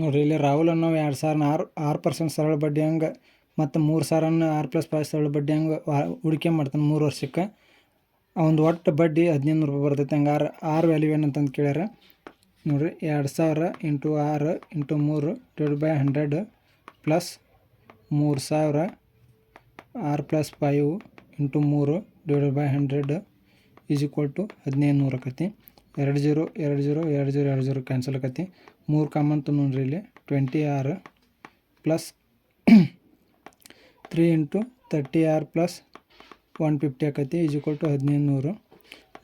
ನೋಡಿರಿ, ಇಲ್ಲಿ ರಾಹುಲ್ ಅನ್ನೋ ಎರಡು ಸಾವಿರ ಆರು ಆರು ಪರ್ಸೆಂಟ್ ಸರಳ ಬಡ್ಡಿ ಹಂಗೆ, ಮತ್ತು ಮೂರು ಸಾವಿರನ ಆರು ಪ್ಲಸ್ ಫೈವ್ ಸರಳ ಬಡ್ಡಿ ಹಂಗೆ ಹೂಡಿಕೆ ಮಾಡ್ತಾನೆ ಮೂರು ವರ್ಷಕ್ಕೆ. ಅವ್ನು ಒಟ್ಟು ಬಡ್ಡಿ ಹದಿನೈದು ರೂಪಾಯಿ ಬರ್ತೈತೆ, ಹಂಗೆ ಆರು ವ್ಯಾಲ್ಯೂ ಏನಂತಂದು ಕೇಳ್ಯಾರ. ನೋಡಿರಿ, ಎರಡು ಸಾವಿರ ಇಂಟು ಆರು ಇಂಟು ಮೂರು ಡಿವೈಡ್ ಬೈ ಹಂಡ್ರೆಡ್ ಪ್ಲಸ್ ಮೂರು ಸಾವಿರ ಆರು ಪ್ಲಸ್ ಫೈವ್ ಇಂಟು ಮೂರು divide by hundred is equal to ಹದಿನೈದು ನೂರು ಆಕತಿ. ಎರಡು ಜೀರೋ ಎರಡು ಜೀರೋ ಎರಡು ಜೀರೋ ಎರಡು ಜೀರೋ ಕ್ಯಾನ್ಸಲ್ ಆಕತಿ. ಮೂರು ಕಾಮನ್ ನೋಡ್ರಿ ಇಲ್ಲಿ. Twenty R plus three into thirty R plus one fifty ಆಕತಿ. ಈಸ್ ಈಕ್ವಲ್ ಟು ಹದಿನೈದು ನೂರು.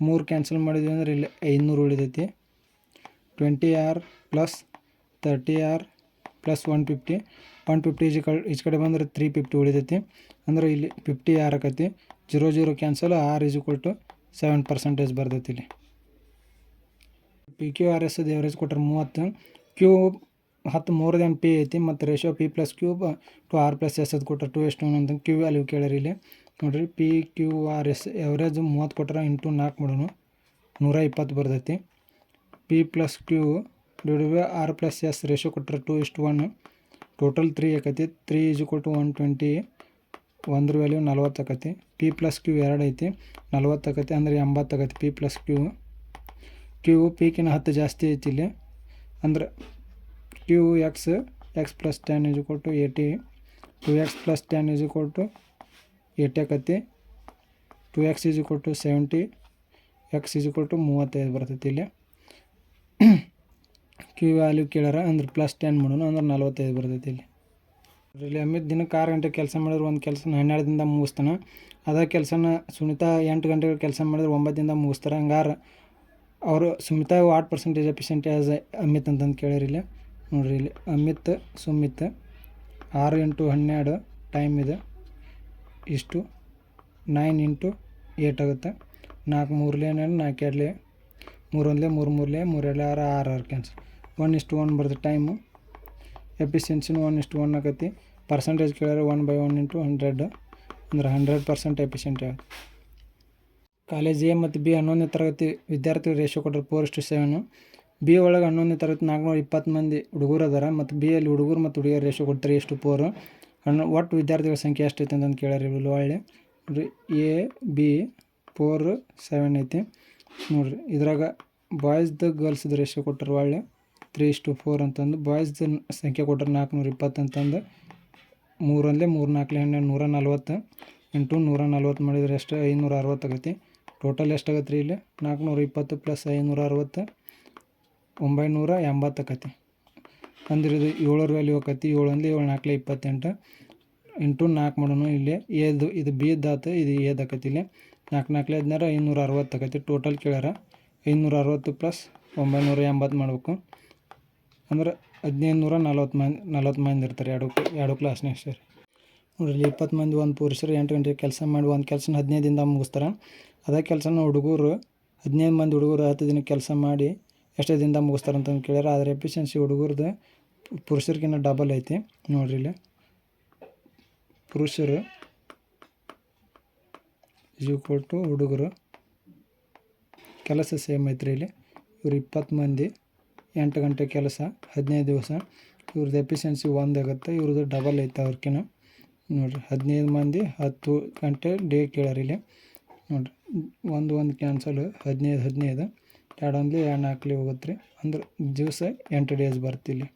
ಮೂರು ಕ್ಯಾನ್ಸಲ್ ಮಾಡಿದ್ವಿ ಅಂದ್ರೆ ಇಲ್ಲಿ ಐದುನೂರು ಉಳಿದೈತಿ. Twenty R plus thirty R plus one fifty one fifty is ಕಡೆ ಈಚ್ ಕಡೆ ಬಂದ್ರೆ ತ್ರೀ ಫಿಫ್ಟಿ ಉಳಿದೈತಿ. ಅಂದ್ರೆ ಇಲ್ಲಿ ಫಿಫ್ಟಿ ಆರ್ ಆಕತಿ. Zero zero cancel R is equal to seven percentage ಬರ್ತೈತಿ ಇಲ್ಲಿ. P Q R S average ಕೊಟ್ಟರೆ ಮೂವತ್ತು. ಕ್ಯೂ ಹತ್ತು ಮೋರ್ ಎಂ ಪಿ ಐತಿ, ಮತ್ತು ratio P plus cube to R plus S ಅದು ಕೊಟ್ಟರೆ ಟು ಎಷ್ಟು ಅಂತ ಕ್ಯೂ ವ್ಯಾಲ್ಯೂ ಕೇಳ್ಯಾರ ಇಲ್ಲಿ. ನೋಡಿರಿ P Q R S average ಮೂವತ್ತು ಕೊಟ್ಟರೆ ಇಂಟು ನಾಲ್ಕು ಮಾಡೋಣ ನೂರ ಇಪ್ಪತ್ತು ಬರ್ತೈತಿ. P plus Q divide by R plus S ratio ಕೊಟ್ಟರೆ ಟು ಇಷ್ಟು ಒನ್. ಟೋಟಲ್ ತ್ರೀ ಆಕೈತಿ. ತ್ರೀ ಈಸ್ ಕೊಟ್ಟು ಒನ್ ಟ್ವೆಂಟಿ ಒಂದ್ರ ವ್ಯಾಲ್ಯೂ ನಲ್ವತ್ತು ಆಕತಿ. ಪಿ ಪ್ಲಸ್ ಕ್ಯೂ ಎರಡು ಐತಿ. ನಲ್ವತ್ತು ಆಕತಿ ಅಂದರೆ ಎಂಬತ್ತು ಆಕೈತಿ. ಪಿ ಪ್ಲಸ್ ಕ್ಯೂ ಕ್ಯೂ ಪಿಕಿನ ಹತ್ತು ಜಾಸ್ತಿ ಐತಿ ಇಲ್ಲಿ. ಅಂದ್ರೆ Q X X plus ten is ಕೊಟ್ಟು to eighty two X plus ten is ಕೊಟ್ಟು ಟು ಏಯ್ಟಿ ಆಕತಿ. ಟು ಎಕ್ಸ್ ಇಜು ಕೊಟ್ಟು ಸೆವೆಂಟಿ ಎಕ್ಸ್ ಇಜು ಕೊಟ್ಟು ಮೂವತ್ತೈದು ಬರ್ತೈತಿ ಇಲ್ಲಿ. ಕ್ಯೂ ವ್ಯಾಲ್ಯೂ ಕೇಳಾರ ಅಂದ್ರೆ ಪ್ಲಸ್ ಟೆನ್ ಮಾಡೋಣ, ಅಂದ್ರೆ ನಲ್ವತ್ತೈದು ಬರ್ತೈತಿ ಇಲ್ಲಿ. ಇಲ್ಲಿ ಅಮಿತ್ ದಿನಕ್ಕೆ ಆರು ಗಂಟೆ ಕೆಲಸ ಮಾಡಿದ್ರೆ, ಒಂದು ಕೆಲಸನ ಹನ್ನೆರಡು ದಿನದಾಗ ಮುಗಿಸ್ತಾನೆ. ಅದೇ ಕೆಲಸನ ಸುನಿತಾ ಎಂಟು ಗಂಟೆಗೆ ಕೆಲಸ ಮಾಡಿದ್ರೆ ಒಂಬತ್ತು ದಿನ ಮುಗಿಸ್ತಾರೆ. ಹಂಗಾರೆ ಅವರು Sumita what percentage efficiency Amit ಅಂತಂದು ಕೇಳಿರಿ ಇಲ್ಲಿ. ನೋಡಿರಿ ಇಲ್ಲಿ. ಅಮಿತ್ ಸುಮಿತ್ ಆರು ಇಂಟು ಹನ್ನೆರಡು ಟೈಮ್ ಇದೆ. ಇಷ್ಟು. ನೈನ್ ಇಂಟು ಏಟ್ ಆಗುತ್ತೆ. ನಾಲ್ಕು ಮೂರಲೇ ನಾಲ್ಕು ಎರಡಲೇ. ಮೂರೊಂದಲೇ ಮೂರು ಮೂರಲೇ ಮೂರೆರಡು ಆರು ಆರು ಆರು ಕ್ಯಾನ್ಸಲ್ ಒನ್ ಇಷ್ಟು ಒನ್ ಬರ್ತದೆ ಟೈಮು ಎಫಿಷಿಯನ್ಸಿನೂ ಒನ್ ಇಷ್ಟು ಒನ್ ಆಕತಿ. ಪರ್ಸೆಂಟೇಜ್ ಕೇಳಿದ್ರೆ one by one into hundred ಅಂದ್ರೆ ಹಂಡ್ರೆಡ್ ಪರ್ಸೆಂಟ್ ಎಫಿಷಿಯಂಟ್ ಆಗುತ್ತೆ. ಕಾಲೇಜ್ ಎ ಮತ್ತು ಬಿ ಹನ್ನೊಂದನೇ ತರಗತಿ ವಿದ್ಯಾರ್ಥಿ ರೇಷೋ ಕೊಟ್ಟರು ಫೋರ್ ಇಷ್ಟು ಸೆವೆನು ಬಿ ಒಳಗೆ ಹನ್ನೊಂದನೇ ತರಗತಿ ನಾಲ್ಕುನೂರ ಇಪ್ಪತ್ತು ಮಂದಿ ಹುಡುಗರು ಅದಾರ ಮತ್ತು ಬಿ ಅಲ್ಲಿ ಹುಡುಗರು ಮತ್ತು ಹುಡುಗಿಯರು ರೇಷೋ ಕೊಡ್ತಾರೆ ಎಷ್ಟು ಫೋರು ಹಣ್ಣು ಒಟ್ಟು ವಿದ್ಯಾರ್ಥಿಗಳ ಸಂಖ್ಯೆ ಎಷ್ಟೈತೆ ಅಂತಂದು ಕೇಳ್ಯಾರ ಇಲ್ಲಿ ಒಳ್ಳೆ ನೋಡಿರಿ, ಎ, ಬಿ ಫೋರ್ ಸೆವೆನ್ ಐತಿ. ನೋಡಿರಿ, ಇದ್ರಾಗ ಬಾಯ್ಸ್ದು ಗರ್ಲ್ಸ್ದು ರೇಷೋ ಕೊಟ್ಟರು ಒಳ್ಳೆ ತ್ರೀ ಇಷ್ಟು ಫೋರ್ ಅಂತಂದು. ಬಾಯ್ಸ್ದು ಸಂಖ್ಯೆ ಕೊಟ್ಟರು ನಾಲ್ಕುನೂರ ಇಪ್ಪತ್ತು ಅಂತಂದು. ಮೂರಲ್ಲೇ ಮೂರು ನಾಲ್ಕಲೇ ಹೆಣ್ಣು ನೂರ ನಲ್ವತ್ತು. ಎಂಟು ನೂರ ನಲ್ವತ್ತು ಮಾಡಿದ್ರೆ ಎಷ್ಟು ಐನೂರ ಅರವತ್ತು ಆಗೈತಿ. ಟೋಟಲ್ ಎಷ್ಟಾಗತ್ತೆ ರೀ ಇಲ್ಲಿ? ನಾಲ್ಕುನೂರ ಇಪ್ಪತ್ತು ಪ್ಲಸ್ ಐನೂರ ಅರವತ್ತು, ಒಂಬೈನೂರ ಎಂಬತ್ತು ಆಕತಿ. ಅಂದ್ರೆ ಇದು ಏಳರ ವ್ಯಾಲ್ಯೂ ಆಕತಿ. ಏಳು ಅಂದ್ರೆ ಏಳು, ನಾಲ್ಕಲೆ ಇಪ್ಪತ್ತೆಂಟು ಇಂಟು ನಾಲ್ಕು ಮಾಡೋಣ ಇಲ್ಲಿ. ಏದು ಇದು ಬಿ ಇದ್ದಾತು ಇದು ಏದು ಆಕತಿ ಇಲ್ಲಿ. ನಾಲ್ಕು, ನಾಲ್ಕಲೆ ಹದಿನಾರು, ಐನೂರ ಅರವತ್ತು ಆಕತಿ ಟೋಟಲ್ ಕೇಳ್ಯಾರ. ಐನೂರ ಅರವತ್ತು ಪ್ಲಸ್ ಒಂಬೈನೂರ ಎಂಬತ್ತು ಮಾಡ್ಬೇಕು. ಅಂದ್ರೆ ಹದಿನೈದು ನೂರ ನಲ್ವತ್ತು ಮಂದಿ ನಲ್ವತ್ತು ಮಂದಿ ಇರ್ತಾರೆ ಎರಡು ಎರಡು ಕ್ಲಾಸ್ನೇ ಸೇರಿ ನೋಡ್ರಿ, ಇಪ್ಪತ್ತು ಮಂದಿ ಒಂದು ಪುರುಷರು ಎಂಟು ಗಂಟೆಗೆ ಕೆಲಸ ಮಾಡಿ ಒಂದು ಕೆಲಸನ ಹದಿನೈದು ದಿನದಾಗ ಮುಗಿಸ್ತಾರೆ. ಅದೇ ಕೆಲಸನ ಹುಡುಗರು ಹದಿನೈದು ಮಂದಿ ಹುಡುಗರು ಹತ್ತು ದಿನ ಕೆಲಸ ಮಾಡಿ ಎಷ್ಟೇ ದಿನದಾಗ ಮುಗಿಸ್ತಾರೆ ಅಂತಂದು ಕೇಳ್ಯಾರ. ಅದರ ಎಫಿಷಿಯನ್ಸಿ ಹುಡುಗರ್ದು ಪುರುಷರಿಗಿನ್ನ ಡಬಲ್ ಐತಿ. ನೋಡ್ರಿ ಇಲ್ಲಿ. ಪುರುಷರು ಈಕ್ವಲ್ ಕೊಟ್ಟು ಹುಡುಗರು ಕೆಲಸ ಸೇಮ್ ಐತ್ರಿ ಇಲ್ಲಿ. ಇವ್ರು ಇಪ್ಪತ್ತು ಮಂದಿ ಎಂಟು ಗಂಟೆ ಕೆಲಸ, ಹದಿನೈದು ದಿವಸ. ಇವ್ರದ್ದು ಎಫಿಷಿಯನ್ಸಿ ಒಂದು ಆಗುತ್ತೆ ಇವ್ರದ್ದು ಡಬಲ್ ಐತೆ ಅವ್ರಕಿನ ನೋಡಿರಿ, ಹದಿನೈದು ಮಂದಿ ಹತ್ತು ಗಂಟೆ ಡೇ ಕೇಳ್ಯಾರ ಇಲ್ಲಿ. ನೋಡಿರಿ, ಒಂದು ಒಂದು ಕ್ಯಾನ್ಸಲ್ ಹದಿನೈದು ಹದಿನೈದು. ಎರಡು ಅಂದ್ಲಿ ಎರಡು ನಾಲ್ಕಲಿ ಹೋಗುತ್ತೆ ರೀ ಅಂದ್ರೆ ದಿವಸ ಎಂಟು ಡೇಸ್ ಬರ್ತಿಲ್ಲಿ.